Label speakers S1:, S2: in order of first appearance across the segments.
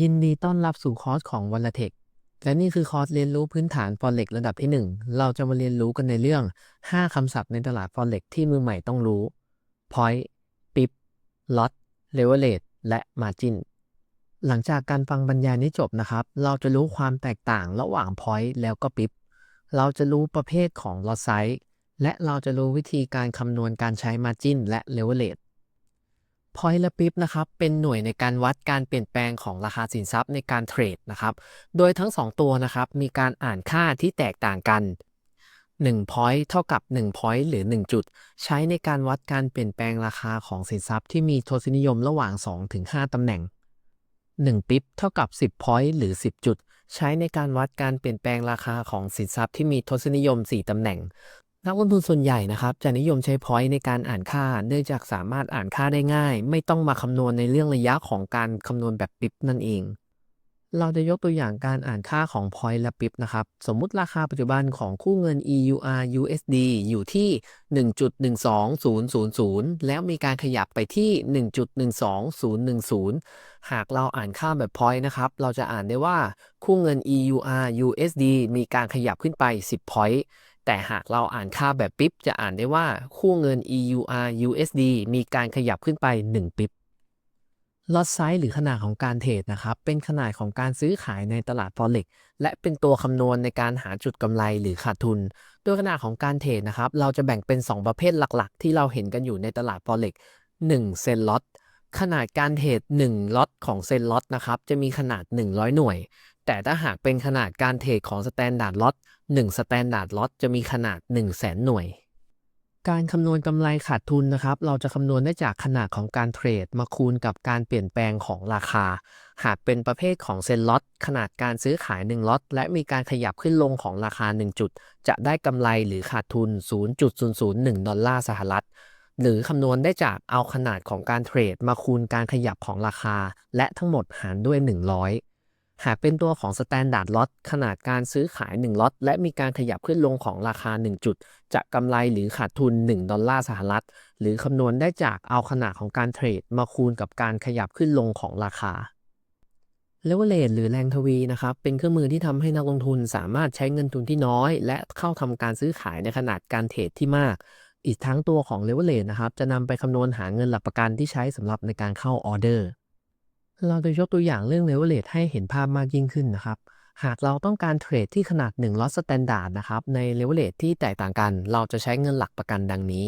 S1: ยินดีต้อนรับสู่คอร์สของ w a l a t e c h และนี่คือคอร์สเรียนรู้พื้นฐาน Forex ระดับที่ 1 เราจะมาเรียนรู้กันในเรื่อง 5 คำศัพท์ในตลาด Forex ที่มือใหม่ต้องรู้ Point Pip Lot Leverage และ Margin หลังจากการฟังบรรยายนี้จบนะครับ เราจะรู้ความแตกต่างระหว่าง Point แล้วก็ Pip เราจะรู้ประเภทของ Lot Size และเราจะรู้วิธีการคำนวณการใช้ Margin และ Leverage Point และ Pip นะครับเป็นหน่วยในการวัดการเปลี่ยนแปลงของราคาสินทรัพย์ในการเทรดนะครับโดยทั้ง 2 ตัวนะครับมีการอ่านค่าที่แตกต่างกัน1 point เท่ากับ1 point หรือ 1 จุด ใช้ในการวัดการเปลี่ยนแปลงราคาของสินทรัพย์ที่มีทศนิยมระหว่าง 2-5 ตำแหน่ง 1 ปิ๊บเท่ากับ 10 point หรือ 10 จุด ใช้ในการวัดการเปลี่ยนแปลงราคาของสินทรัพย์ที่มีทศนิยม 4 ตำแหน่ง นักลงทุนส่วนใหญ่นะครับจะนิยมใช้ point ในการอ่านค่า เนื่องจากสามารถอ่านค่าได้ง่าย ไม่ต้องมาคำนวณในเรื่องระยะของการคำนวณแบบปิ๊บนั่นเอง เราจะยกตัวอย่างการอ่านค่าของ point และ pip นะครับ สมมุติราคาปัจจุบันของคู่เงิน EUR USD อยู่ที่ 1.12000 แล้วมีการขยับไปที่ 1.12010 หากเราอ่านค่าแบบ point นะครับ เราจะอ่านได้ว่าคู่เงิน EUR USD มีการขยับขึ้นไป 10 point แต่หากเราอ่านค่าแบบ pip จะอ่านได้ว่าคู่เงิน EUR USD มีการขยับขึ้นไป1 pip ล็อตไซส์หรือขนาดของการเทรดนะครับ เป็นขนาดของการซื้อขายในตลาด Forex และเป็นตัวคำนวณในการหาจุดกำไรหรือขาดทุน โดยขนาดของการเทรดนะครับ เราจะแบ่งเป็น 2 ประเภทหลักๆ ที่เราเห็นกันอยู่ในตลาด Forex 1เซนล็อตขนาดการเทรด1ล็อตของเซนล็อตนะครับ จะมีขนาด 100 หน่วย แต่ถ้าหากเป็นขนาดการเทรดของสแตนดาร์ดล็อต 1สแตนดาร์ดล็อตจะมีขนาด 1 0 0 0 0แหน่วย การคำนวณกำไรขาดทุนนะครับ เราจะคำนวณได้จากขนาดของการเทรด มาคูณกับการเปลี่ยนแปลงของราคา หากเป็นประเภทของเซ็นล็อตขนาดการซื้อขาย 1 ล็อต และมีการขยับขึ้นลงของราคา 1 จุด จะได้กำไรหรือขาดทุน 0.001 ดอลลาร์สหรัฐหรือคำนวณได้จากเอาขนาดของการเทรด มาคูณการขยับของราคา และทั้งหมดหารด้วย 100 หากเป็นตัวของ Standard Lot ขนาดการซื้อขาย 1 ล็อต และมีการขยับขึ้นลงของราคา 1 จุด จะกำไรหรือขาดทุน 1 ดอลลาร์สหรัฐ หรือคำนวณได้จากเอาขนาดของการเทรด มาคูณกับการขยับขึ้นลงของราคาเลเวลเลหรือแรงทวีนะครับ เป็นเครื่องมือที่ทำให้นักลงทุนสามารถใช้เงินทุนที่น้อย และเข้าทำการซื้อขายในขนาดการเทรดที่มาก อีกทั้งตัวของเลเวลเลนะครับ จะนำไปคำนวณหาเงินหลักประกันที่ใช้สำหรับในการเข้าออเดอร์ เราจะยกตัวอย่างเรื่อง leverage ให้เห็นภาพมากยิ่งขึ้นนะครับ หากเราต้องการเทรดที่ขนาด1 lot standard นะครับ ใน leverage ที่แตกต่างกัน เราจะใช้เงินหลักประกันดังนี้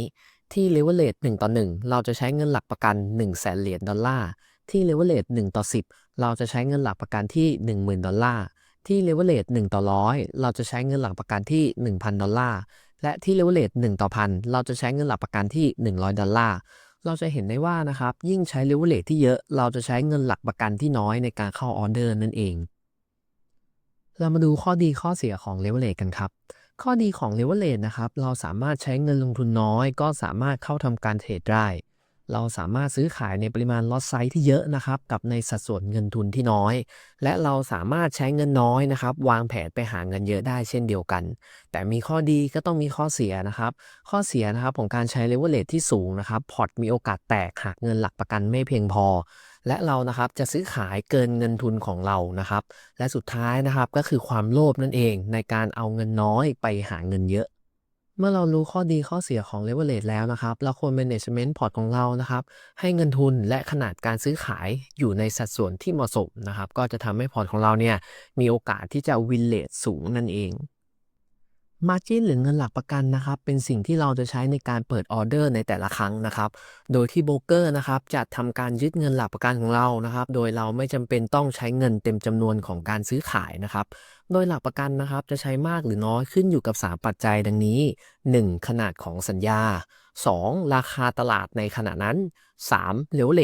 S1: ที่ leverage 1ต่อ 1 เราจะใช้เงินหลักประกัน1 0 0 0 0แสนเหรียญดอลลาร์ ที่ leverage 1ต่อ 10 เราจะใช้เงินหลักประกันที่ 10,000 ดอลลาร์ ที่ leverage 1ต่อ100เราจะใช้เงินหลักประกันที่ 1,000 ดอลลาร์ และที่ leverage 1ต่อพันเราจะใช้เงินหลักประกันที่ 100 ดอลลาร์ เราจะเห็นได้ว่านะครับ ยิ่งใช้เลเวลที่เยอะ เราจะใช้เงินหลักประกันที่น้อยในการเข้าออเดอร์นั่นเอง เรามาดูข้อดีข้อเสียของเลเวลกันครับ ข้อดีของเลเวลนะครับ เราสามารถใช้เงินลงทุนน้อย ก็สามารถเข้าทำการเทรดได้ เราสามารถซื้อขายในปริมาณ lot size ที่เยอะนะครับ กับในสัดส่วนเงินทุนที่น้อย และเราสามารถใช้เงินน้อยนะครับ วางแผนไปหาเงินเยอะได้เช่นเดียวกัน แต่มีข้อดีก็ต้องมีข้อเสียนะครับ ข้อเสียนะครับของการใช้ leverage ที่สูงนะครับพอร์ตมีโอกาสแตกหากเงินหลักประกันไม่เพียงพอและเรานะครับจะซื้อขายเกินเงินทุนของเรานะครับ และสุดท้ายนะครับก็คือความโลภนั่นเองในการเอาเงินน้อยไปหาเงินเยอะ เมื่อเรารู้ข้อดีข้อเสียของ leverage แล้วนะครับ เราควร management พอร์ตของเรานะครับ ให้เงินทุนและขนาดการซื้อขายอยู่ในสัดส่วนที่เหมาะสมนะครับ ก็จะทำให้พอร์ตของเราเนี่ยมีโอกาสที่จะ win rate สูงนั่นเอง Margin หรือเงินหลักประกันนะครับเป็นสิ่งที่เราจะใช้ในการเปิดออเดอร์ในแต่ละครั้งนะครับโดยที่โบรกเกอร์นะครับจะทำการยึดเงินหลักประกันของเรานะครับโดยเราไม่จำเป็นต้องใช้เงินเต็มจำนวนของการซื้อขายนะครับโดยหลักประกันนะครับจะใช้มากหรือน้อยขึ้นอยู่กับ 3 ปัจจัยดังนี้ 1. ขนาดของสัญญา 2. ราคาตลาดในขณะนั้น 3. เลเวลเล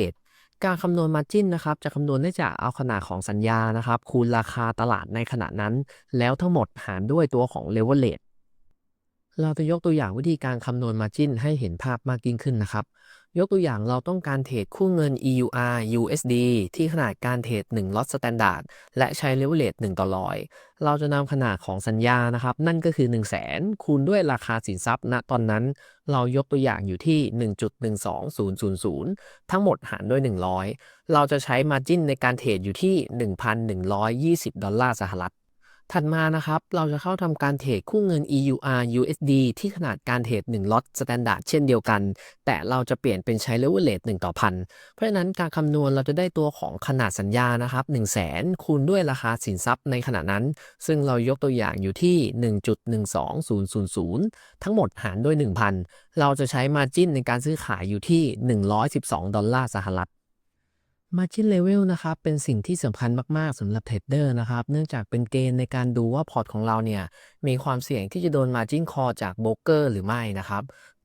S1: การคำนวณ Margin นะครับจะคำนวณได้จากเอาขนาดของสัญญานะครับคูณราคาตลาดในขณะนั้น แล้วทั้งหมดหารด้วยตัวของ Leverage เเราจะยกตัวอย่างวิธีการคำนวณ Margin ให้เห็นภาพมากยิ่งขึ้นนะครับ ยกตัวอย่างเราต้องการเทรดคู่เงิน EUR USD ที่ขนาดการเทรด1ล็อตสแตนดาร์ดและใช้เลเวลเลต1ต่อร้อยเราจะนำขนาดของสัญญานะครับ นั่นก็คือ 1 0 0 0 0แสนคูณด้วยราคาสินทรัพย์ณตอนนั้น เรายกตัวอย่างอยู่ที่ 1.12000 ทั้งหมดหารด้วย 100 เราจะใช้ Margin ในการเทรดอยู่ที่ 1,120 ดอลลาร์สหรัฐ ถัดมานะครับ เราจะเข้าทำการเทรดคู่เงิน EUR USD ที่ขนาดการเทรด1ล็อตสแตนดาร์ดเช่นเดียวกัน แต่เราจะเปลี่ยนเป็นใช้เลเวลเลต1ต่อพัน เพราะฉะนั้นการคำนวณเราจะได้ตัวของขนาดสัญญานะครับ1 0 0 0 0แสนคูณด้วยราคาสินทรัพย์ในขณะนั้น ซึ่งเรายกตัวอย่างอยู่ที่ 1.12000 ทั้งหมดหารด้วย 1,000 เราจะใช้ Margin ในการซื้อขายอยู่ที่ 112 ดอลลาร์สหรัฐ Margin Level นะครับเป็นสิ่งที่สำคัญมาก ๆสำหรับเทรดเดอร์นะครับ เนื่องจากเป็นเกณฑ์ในการดูว่าพอร์ตของเราเนี่ยมีความเสี่ยงที่จะโดน Margin Call จากโบรกเกอร์หรือไม่นะครับ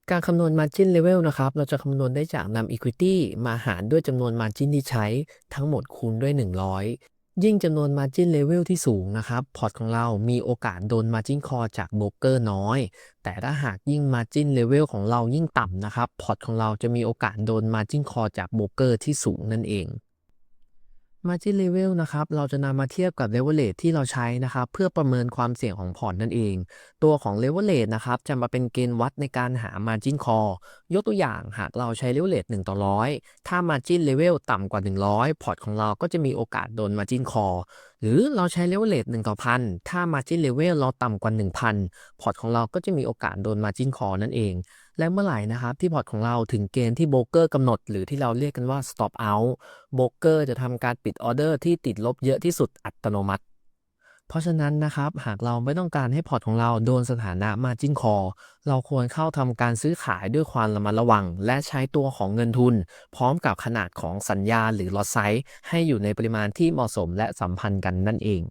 S1: การคำนวณ Margin Level นะครับ เราจะคำนวณได้จากนำ Equity มาหารด้วยจำนวน Margin ที่ใช้ทั้งหมดคูณด้วย 100 ยิ่งจำนวน Margin Level ที่สูงนะครับพอร์ตของเรามีโอกาสโดน Margin Call จากโบรกเกอร์น้อย แต่ถ้าหากยิ่ง Margin Level ของเรายิ่งต่ำนะครับพอร์ตของเราจะมีโอกาสโดน Margin Call จากโบรกเกอร์ที่สูงนั่นเอง Margin Level นะครับ เราจะนำมาเทียบกับ Leverage ที่เราใช้นะครับ เพื่อประเมินความเสี่ยงของพอร์ตนั่นเอง ตัวของ Leverage นะครับ จะมาเป็นเกณฑ์วัดในการหา Margin Call ยกตัวอย่างหากเราใช้ Leverage 1 ต่อ 100 ถ้า Margin Level ต่ำกว่า 100 พอร์ตของเราก็จะมีโอกาสโดน Margin Call หรือเราใช้เลเวลเลทหนึ่งต่อพันถ้า Margin Level เราต่ำกว่า 1,000 พอร์ตของเราก็จะมีโอกาสโดน Margin Call นั่นเอง และเมื่อไหร่นะครับที่พอร์ตของเราถึงเกณฑ์ที่โบรกเกอร์กำหนด หรือที่เราเรียกกันว่า stop out โบรกเกอร์จะทำการปิดออเดอร์ที่ติดลบเยอะที่สุดอัตโนมัติ เพราะฉะนั้นนะครับหากเราไม่ต้องการให้พอร์ตของเราโดนสถานะ Margin Call เราควรเข้าทำการซื้อขายด้วยความระมัดระวัง และใช้ตัวของเงินทุน พร้อมกับขนาดของสัญญาหรือลอตไซส์ให้อยู่ในปริมาณที่เหมาะสมและสัมพันธ์กันนั่นเอง